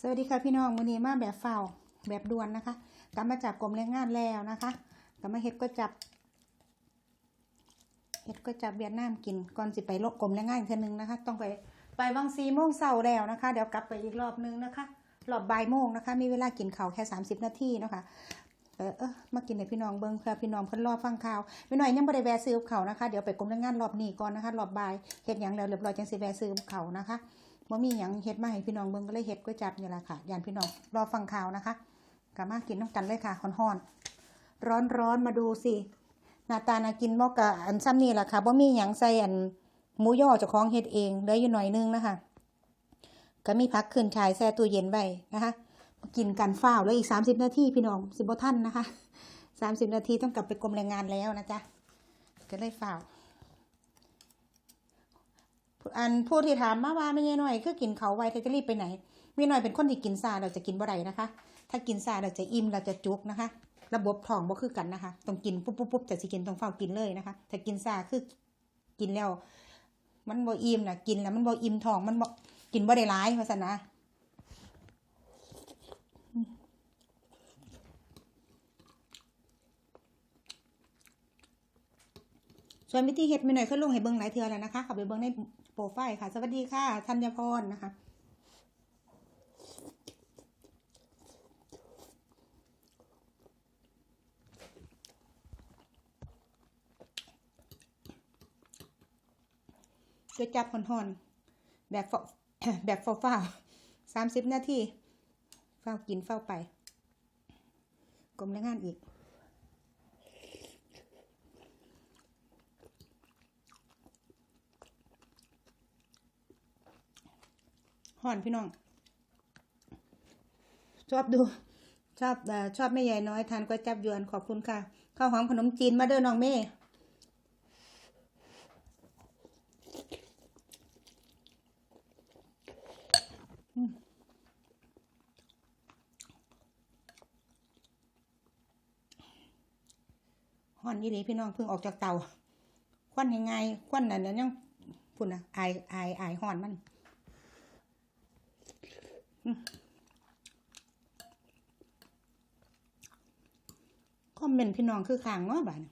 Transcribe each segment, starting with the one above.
สวัสดีค่ะพี่น้องวันนี้มาแบบเฝ้าแบบด่วนนะคะกลับมาจากกรมแรงงานแล้วนะคะกลับมาเฮ็ดก็จับเฮ็ดก็จับเวียดนามกินก่อนสิไปโลกกรมแรงงานอีกทีนึงนะคะ ต้องไปไปวังซีโมงเศร้าแล้วนะคะ เดี๋ยวกลับไปอีกรอบนึงนะคะรอบบ่ายโมงนะคะ มีเวลากินข้าวแค่ 30 นาทีนะคะเออเออมากินให้พี่น้องเบิ่งเพื่อพี่น้องเพิ่นรอฟังข่าวไม่หน่อยยังบ่ได้แวะซื้อเขานะคะเดี๋ยวไปกรมแรงงานรอบนี้ก่อนนะคะรอบบ่ายเฮ็ดหยังแล้วเรียบร้อยจังสิแวะซื้อเขานะคะ บ่มีหยังเฮ็ดมาให้พี่น้องเบิ่งก็เลยเฮ็ดก๋วยจั๊บนี่แหละค่ะยานพี่น้องรอฟังข่าวนะคะกลับมากินน้ำกันเลยค่ะฮ้อนๆร้อนๆมาดูสิหน้าตาน่ากินบ่กะอันซ้ำนี่แหละค่ะบ่มีหยังใส่อันหมูย่อเจ้าของเฮ็ดเองเหลืออยู่หน่อยนึงนะคะก็มีพักขึ้นชายแช่ตู้เย็นไว้นะคะมากินกันฟ้าวแล้วอีก30นาทีพี่น้องสิบ่ทันนะคะ30นาทีต้องกลับไปกรมแรงงานแล้วนะจ๊ะก็เลยฟ้าว อันผู้ที่ถามมาว่าไม่ใช่หน่อย คือกินเขาไวเทจะรีบไปไหนไม่หน่อยเป็นคนที่กินซาเราจะกินบ่ไรนะคะ ถ้ากินซาเราจะอิ่มเราจะจุกนะคะ ระบบท้องบ่คือกันนะคะต้องกินปุ๊บปุ๊บปุ๊บแต่สิกินต้องเฝ้ากินเลยนะคะถ้ากินซาคือกินแล้ว มันบ่อิ่มนะกินแล้วมันบ่อิ่มท้องมันบ่กินบ่ได้ร้ายเพราะฉะนน ส่วนวิธีเฮ็ดไม่หน่อยก็ลงให้เบิงหลายเทือแล้วนะคะข้าไปเบิงในโปรไฟล์ค่ะ สวัสดีค่ะธัญพรนะคะก๋วยจับห่อนๆแบบแบบเฝ้าๆสามสิบนาทีเฝ้ากินเฝ้าไปกรมแรงงานอีก ห่อนพี่น้อง ชอบดู ชอบเออชอบแม่ใหญ่น้อยทานก๋วยจับยวนขอบคุณค่ะข้าวหอมขนมจีนมาเด้อน้องเม่ห่อนยี่ดีพี่น้องเพิ่งออกจากเตาควันยังไงควันนั่นนะยังพุ่นนะอายอายอายห่อนมัน คอมเมนต์พี่น้องคือข้างเนาะบ้าน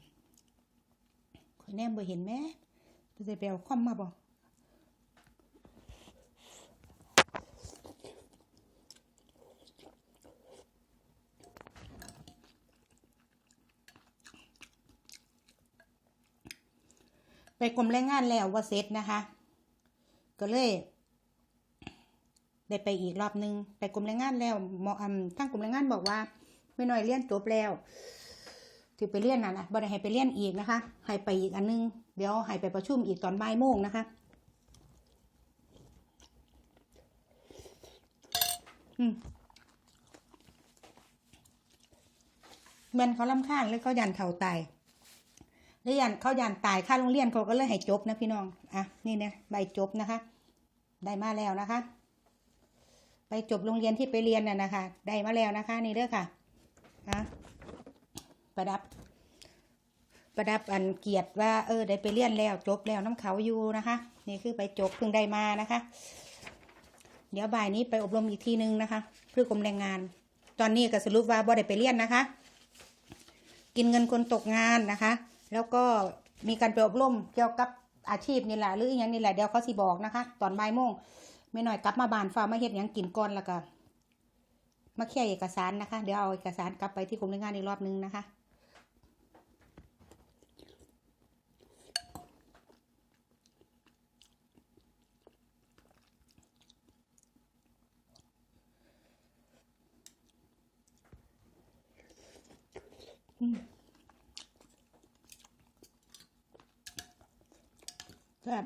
ข่อยแนมบ่เห็นแม่จะไปเอาคอมมาบ่ไปกรมแรงงานแล้วว่าเสร็จนะคะ ก็เลย ได้ไปอีกรอบนึง ไปกรมแรงงานแล้วหมออทั้งกรมแรงงานบอกว่า ไม่น้อยเรียนจบแล้วที่ไปเรียนน่ะนะบ่ได้ให้ไปเรียนอีกนะคะให้ไปอีกอันนึง เดี๋ยวให้ไปประชุมอีกตอนบ่ายโมงนะคะ อืมแมันเขาลำคาญเลยเขายันเท่าตายแล้วยันเขายันตายค่าโรงเรียนเขาก็เลยให้จบนะพี่น้อง อะ นี่เนะใบจบนะคะ ได้มาแล้วนะคะ จบโรงเรียนที่ไปเรียนน่ะนะคะ ได้มาแล้วนะคะ นี่เด้อค่ะนะประดับ ประดับอันเกียรติว่า เออ ได้ไปเรียนแล้วจบแล้วน้ำเขาอยู่นะคะ นี่คือไปจบเพิ่งได้มานะคะ เดี๋ยวบ่ายนี้ไปอบรมอีกทีนึงนะคะเพื่อกรมแรงงาน ตอนนี้ก็สรุปว่าบ่ได้ไปเรียนนะคะ กินเงินคนตกงานนะคะ แล้วก็มีการไปอบรมเกี่ยวกับอาชีพนี่แหละหรืออย่างนี่แหละเดี๋ยวเขาสิบอกนะคะ ตอนบ่ายโมง ไม่หน่อยกลับมาบ้านฟ้ามาเฮ็ดยังกินก่อนแล้วก็มาเคลียร์เอกสารนะคะ เดี๋ยวเอาเอกสารกลับไปที่กรมแรงงานอีกรอบนึงนะคะแบบ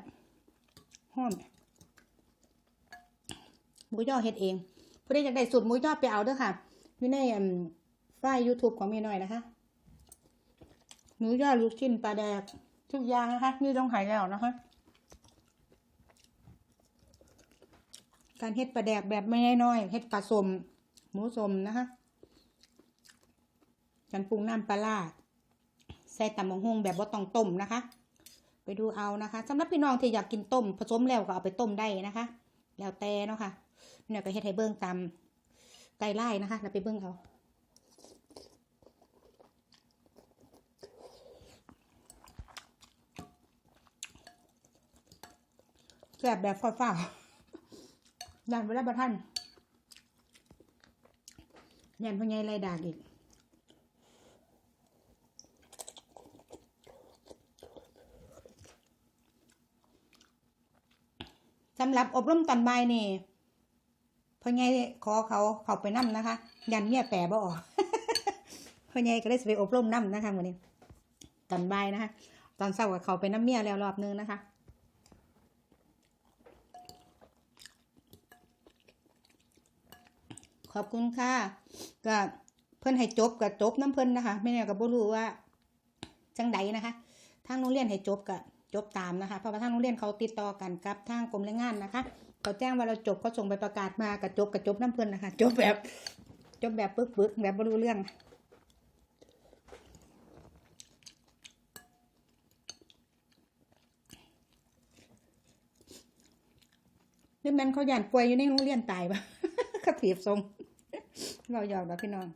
หอมห มูย่อเฮ็ดเองผู้ใดอยากได้สูตรมูย่อไปเอาเด้อค่ะอยู่ในอืมฝ้ายยูทูบของเมียหน่อยนะคะหมูย่อลูกชิ้นปลาแดกทุกอย่างนะคะนี่ต้องหายแล้วนะคะ การเฮ็ดปลาแดกแบบไม่น้อยเฮ็ดปลาสมหมูสมนะคะการปรุงน้ำปลาล่าใส่ตำมงฮงแบบว่าต้องต้มนะคะ ไปดูเอานะคะสำหรับพี่น้องที่อยากกินต้ม ผสมแล้วก็เอาไปต้มได้นะคะ แล้วแต่เนาะค่ะ เนี่ยก็เฮ็ดให้เบิ่งตามไก่ไล่นะคะ เราไปเบิ้งเอาแบบแบบฝ้าๆยันไปแล้วประท่านยันพญายไรดากอีกสำหรับอบรมตอนบ่ายนี่ พ่อใหญ่ขอเขาเขาไปนั่นะคะ ยันเมียแปรบ่ออกพ่อใหญ่ก็ได้ไปอบรมนั่นะคะวันนี้ตอนบ่ายนะคะ ตอนเช้ากับเขาไปน้ำเมียแล้วรอบนึงนะคะขอบคุณค่ะก็เพิ่อนให้จบกับจบน้ำเพิ่นนะคะ ไม่แน่ก็บ่รู้ว่าจังใดนะคะทางโรงเรียนให้จบกับจบตามนะคะ เพราะว่าทางโรงเรียนเขาติดต่อกันกับทางกรมแรงงานนะคะ เขาแจ้งว่าเราจบเขาส่งใบประกาศมากับจบกับจบน้ำเพิ่นนะคะจบแบบจบแบบปึกๆแบบบ่รู้เรื่องนี่แมันเขาหยานป่วยอยู่ในโรงเรียนตายปะเขาถีบทรงเราหยอกนะพี่น้อง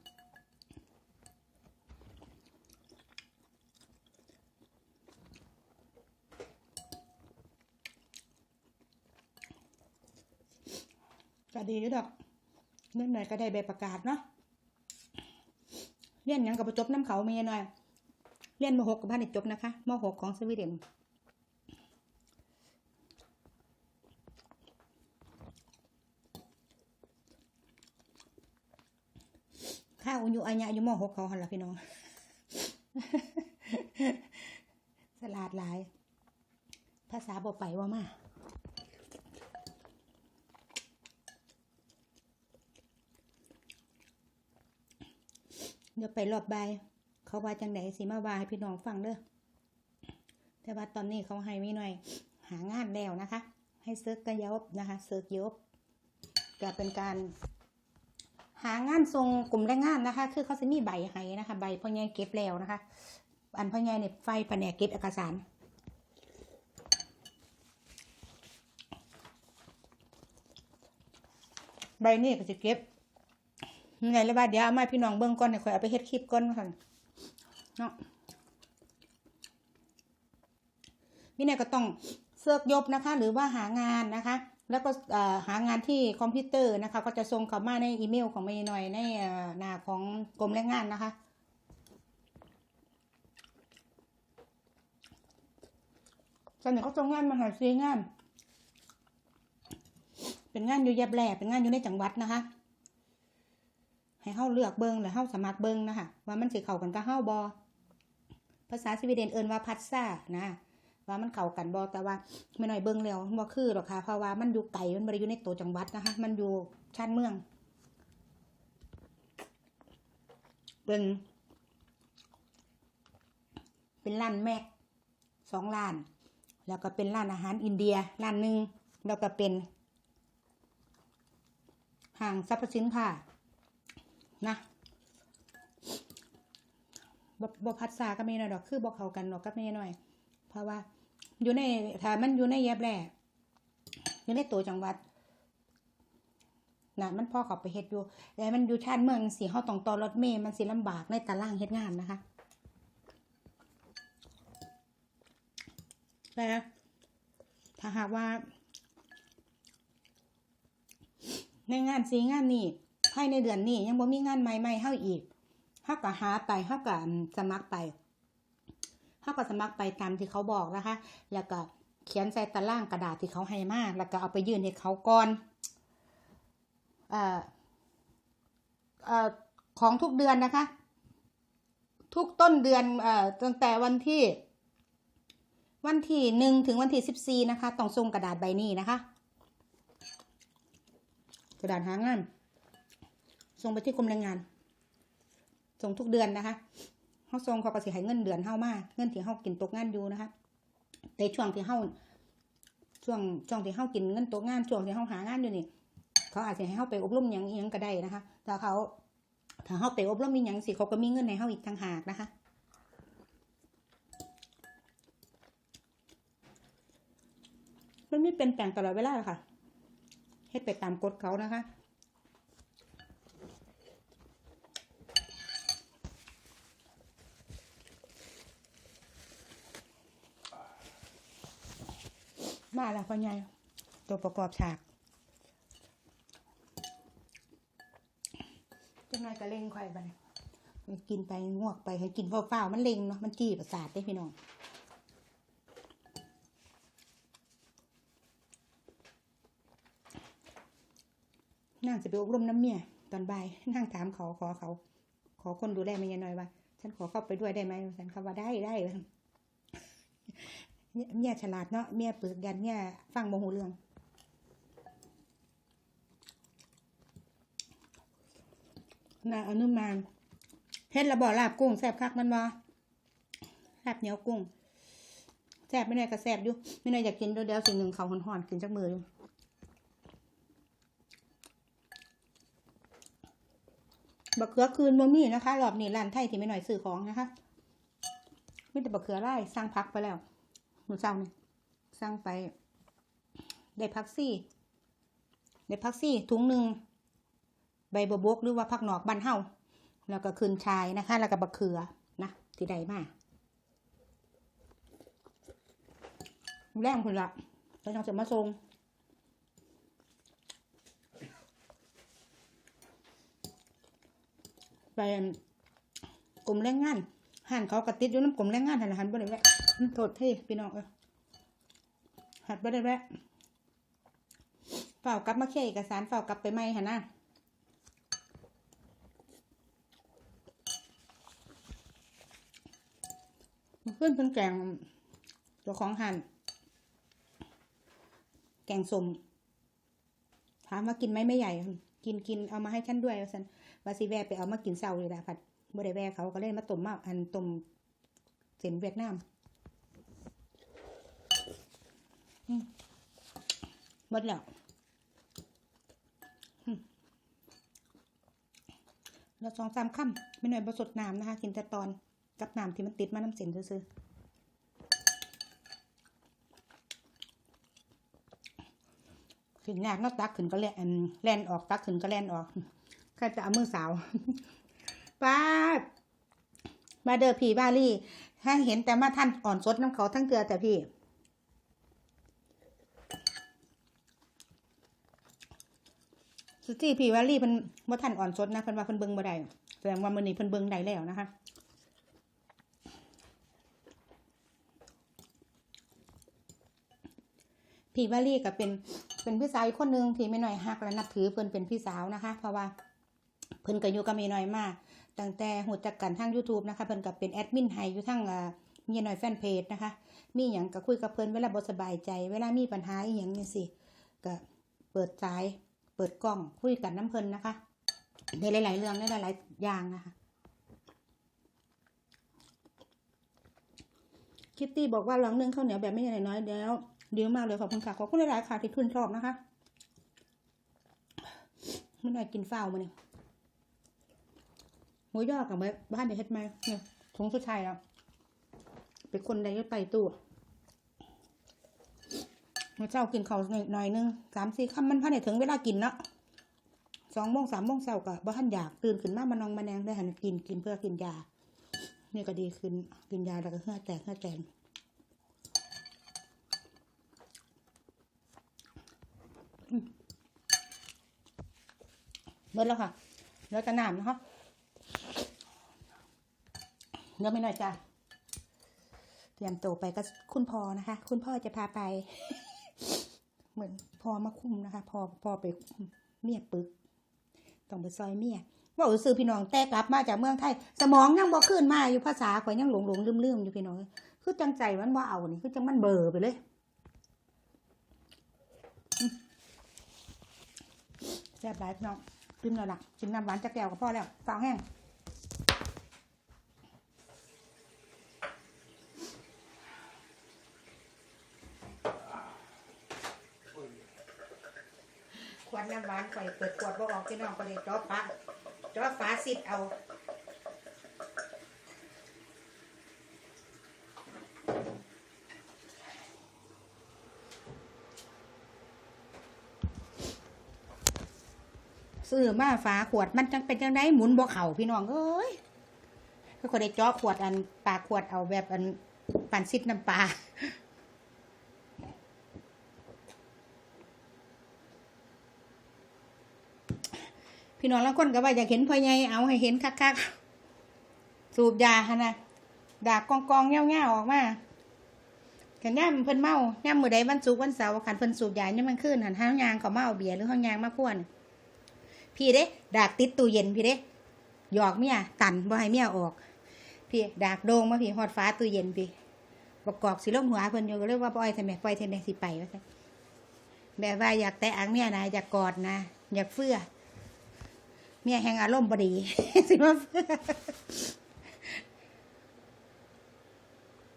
ก็ดีดอกนิดหน่อยก็ได้ใบประกาศเนาะเรียนยังกับจบน้ำเขาไม่หน่อย เรียนมหกกับพันอีกจบนะคะมหกของสวีเดนข้าวอยู่อัญญาอยู่มหกเขาหันละพี่น้องสลาดหลาย ภาษาบ่ไปว่ามา เดี๋ยวไปรอบใบเขาว่าจังไดสิมาว่าให้พี่น้องฟังเด้อแต่ว่าตอนนี้เขาให้มีหน่อย หางานแล้วนะคะ ให้เซิร์กกระยบนะคะเซิร์กยบก็เป็นการหางานทรงกลุ่มแรงงานนะคะ คือเขาจะมีใบให้นะคะ ใบพ่อใหญ่เก็บแล้วนะคะ อันพ่อใหญ่เนี่ยไฟแผนกเก็บเอกสารใบนี้ก็จะเก็บ ไงแล้วว่าเดี๋ยวเอามาให้พี่น้องเบิ่งก่อนเดี๋ยค่อยเอาไปเฮ็ดคลิปก่อนค่ะเนาะนี่เนี่ยก็ต้องเสือกยบนะคะ หรือว่าหางานนะคะ แล้วก็หางานที่คอมพิวเตอร์นะคะ ก็จะส่งเข้ามาในอีเมลของเมย์หน่อยในหน้าของกรมแรงงานนะคะตอนนี้เขาส่งงานมาหาซื้องาน เป็นงานอยู่แยบแหลเป็นงานอยู่ในจังหวัดนะคะ ให้เฮาเลือกเบิงหรือเฮาสมัครเบิงนะคะว่ามันสิเข้ากันกับเฮาบอภาษาสวีเดนเอินว่าพัดซ่านะว่ามันเข้ากันบอแต่ว่าไม่น้อยเบิงแล้วมันบ่คือหรอกค่ะเพราะว่ามันอยู่ไกลมันบ่ได้อยู่ในตัวจังหวัดนะคะ มันอยู่ชานเมือง เป็น เป็นร้านแม็กสองร้าน แล้วก็เป็นร้านอาหารอินเดียร้านหนึ่งแล้วก็เป็นห้างสรรพสินค้า นะบบบพัดซาก็ไม่น้อยดอกคือบอกเขากันดอกก็ไม่น้อย เพราะว่า อยู่ในถ้ามันอยู่ในแยบแหล่อยู่ในตัวจังหวัดนะมันพ่อเขาไปเฮ็ดอยู่แต่มันอยู่ชานเมืองสีเฮาต้องต่อรถเมล์มันสิลำบากในตารางเฮ็ดงานนะคะแต่ถ้าหากว่า ในงานสีงานนี้ ภายในเดือนนี้ยังบ่มีงานใหม่ๆเฮาอีกเฮาก็หาไปเฮาก็สมัครไปเฮาก็สมัครไปตามที่เขาบอกนะคะ แล้วก็เขียนใส่ตารางกระดาษที่เขาให้มาแล้วก็เอาไปยื่นให้เขาก่อนเอ่อเอ่อของทุกเดือนนะคะ ทุกต้นเดือนเอ่อตั้งแต่วันที่ วันที่หนึ่งถึงวันที่สิบสี่นะคะ ต้องส่งกระดาษใบนี้นะคะ กระดาษหางาน ส่งไปที่กรมแรงงาน ส่งทุกเดือนนะคะเขาส่งเขาก็สิให้เงินเดือนเฮามากเงินที่เฮากินตกงานอยู่นะคะแต่ช่วงที่เฮาช่วงช่วงที่เฮากินเงินตกงานช่วงที่เฮาหางานอยู่นี่เขาอาจจะให้เฮาไปอบรมหยังอิหยังก็ได้นะคะถ้าเขาถ้าเฮาไปอบรมมีหยังสิเขาก็มีเงินให้เฮาอีกต่างหากนะคะมันไม่เป็นแต่งตลอดเวลาหรอกค่ะเฮ็ดไปตามกฎเขานะคะ มาแล้ว พ่อใหญ่ตัวประกอบฉากจังไงก็เล่งไข่ไปกินไปงวกไปให้กินเฝ้าๆมันเล็งเนาะมันจี้ประสาทได้พี่น้องนั่งจะไปอบรมน้ำเมียตอนบ่ายนั่งถามเขาขอเขา ขอคนดูแลเมียหน่อยว่า ฉันขอเข้าไปด้วยได้ไหมฉันเขาว่าได้ได้ เนี่ยเมียฉลาดเนาะเมียเปิดยันเมียฟังโมโหเรื่องน่าอนุมานเฮ็ดระบอลาบกุ้งแซ่บคักมันบ่ลาบเหนียวกุ้งแซ่บไม่ได้ก็แซ่บอยู่ไม่ได้อยากกินเดี๋ยวเดียวสิ่งหนึ่งเขาห่อนๆกินจากมืออยู่บักเขือคืนบ่มีนะคะรอบนี้ร้านไทยที่ไม่หน่อยซื้อของนะคะไมีแต่บักเขือไร่สร้างพักไปแล้ว หนูเจ้านี่สร้างไป ได้พักซี่ ได้พักซี่ถุงหนึ่งใบบวบกหรือว่าพักหนอกบ้านเฮาแล้วก็คืนชายนะคะ แล้วก็บักเขือนะที่ใดมากแรงคุณละแล้วเราจะมาทรงไปกลุ่มแรงงานหันเขากระติดอยู่น้ำกลุ่มแรงงานหันละหันบ่ได้แวะ โทษที่พี่น้องเออหัดบ่ได้แวะเฝ้ากลับมาเคลียร์เอกสารเฝ้ากลับไปไหมหันะเพื่อนเพิ่นแกงเจ้าของหันแกงสมถามว่ากินไหมไม่ใหญ่ กินกินเอามาให้ฉันด้วยว่าฉันวาสิแวะไปเอามากินเช้าเลยละผัดบ่ได้แวะเขาก็เลยมาต้มมาอันต้มเส้นเวียดนาม หมดแล้วอืมแล้วสองสามค่ำไม่หน่อยบสดน้ำนะคะ กินแต่ตอนกับน้ำที่มันติดมาน้ำเส้นซื้อๆขึ้นยากนอกตักขึ้นก็แล่นแล่นออกตักขึ้นก็แล่นออกใครจะเอามือสาวป้ามาเดอพี่บาลี่ถ้าเห็นแต่มาท่านอ่อนสดน้ำเขาทั้งเกลือแต่พี่ สุดที่พี่วาลี่เพิ่นว่าท่านอ่อนสดนะเพิ่นว่าเพิ่นเบิ่งบ่ได้แสดงว่ามื้อนี้เพิ่นเบิ่งได้แล้วนะคะพี่วาลี่ก็เป็นเป็นพี่สาวอีกคนหนึ่งที่ไม่น้อยฮักและนับถือเพิ่นเป็นพี่สาวนะคะ เพราะว่าเพิ่นก็อยู่กับเมียน้อยมาก ตั้งแต่หูจักกันทาง YouTube นะคะ เพิ่นก็เป็นแอดมินให้อยู่ทางเมียน้อยแฟนเพจนะคะ มีหยังก็คุยกับเพิ่นเวลาบ่สบายใจ เวลามีปัญหาอีหยังจังซี่ก็เปิดสาย เปิดกล้องคุยกันน้ำเพลินนะคะในหลาย ๆ เรื่องในหลาย ๆ อย่างนะคะคิตตี้บอกว่าลองนึ่งข้าวเหนียวแบบไม่ใหญ่น้อยแล้วดีมากเลยขอบคุณค่ะขอบคุณหลาย ๆ ค่ะที่ทุนชอบนะคะไม่น่ากินเฝ้ามาเนี่ยหมูยอกับบ้านเดี๋ยวเฮ็ดไหมเนี่ยถุงสุดท้ายแล้วไปคนใดก็ไปตู้ มื่อเช้ากินเขาหน่อยนึงสามสี่คำมันพันเนี่ยถึงเวลากินเนาะสองโมงสามโมงเช้ากับบ้านอยากตื่นขึ้นมามานองมาแนงได้หันกินกินเพื่อกินยาเนี่ยก็ดีขึ้นกินยาแล้วก็เหื่อแตกเหื่อแตกอืมเบิดแล้วค่ะแล้วจะหน้ำนะคะเนื้อไม่น้อยจ้ะเตรียมตัวไปก็คุณพ่อนะคะ คุณพ่อจะพาไป เหมือนพอมาคุมนะคะ พอพอไปเมียปึก ต้องไปซอยเมียว่าซื้อพี่น้องแต่กลับมาจากเมืองไทย สมองยังบ่ขึ้นมาอยู่ภาษาข่อยยังหลงหลงลืมลืมอยู่พี่น้องคือจังใจมันว่าเอานี่คือจังมันเบอร์ไปเลยแซ่บหลายพี่น้องกินแล้วล่ะกินน้ำหวานจักแก้วก็พอแล้วฟาวแห้ง วดน้ำหวานไข่เปิดขวดบ่ออกพี่น้องก็เลยจ่อฟ้าจ่อฟ้าสิดเอาซื้อมาฝาขวดมันจังเป็นจังไดหมุนบ่เข่าพี่น้องเอ้ยก็คนได้จ่อขวดอันปากขวดเอาแบบอันปั่นซิดน้ำปลา พี่น้องแล้วคนก็ว่าอยากเห็นพ่อใหญ่เอาให้เห็นคักๆสูบยาฮะนะดากกองกองๆเงี้ยวๆออกมากันย่ามเพิ่นเมาย่ามมือใดวันศุกร์วันเสาร์ขันเพิ่นสูบยาเนี่ยมันขึ้นหันห้างยางเขาเอาเบียร์หรือห้างยางมาพ่วนพี่เด้ดากติดตู้เย็นพี่เด้หยอกเมียตันบ่ให้เมียออก พี่ดากโดงมาพี่ฮอดฟ้าตู้เย็นพี่ประกอบสิลงหัวเพิ่นอยู่ก็เลยกว่าปล่อยทำไมปล่อยทำไมสิไปว่าซั่แบบว่าอยากแตะอังเมียนะอยากกอดนะ อยากเฟื้อ เมียแห่งอารมณ์บดีสิมา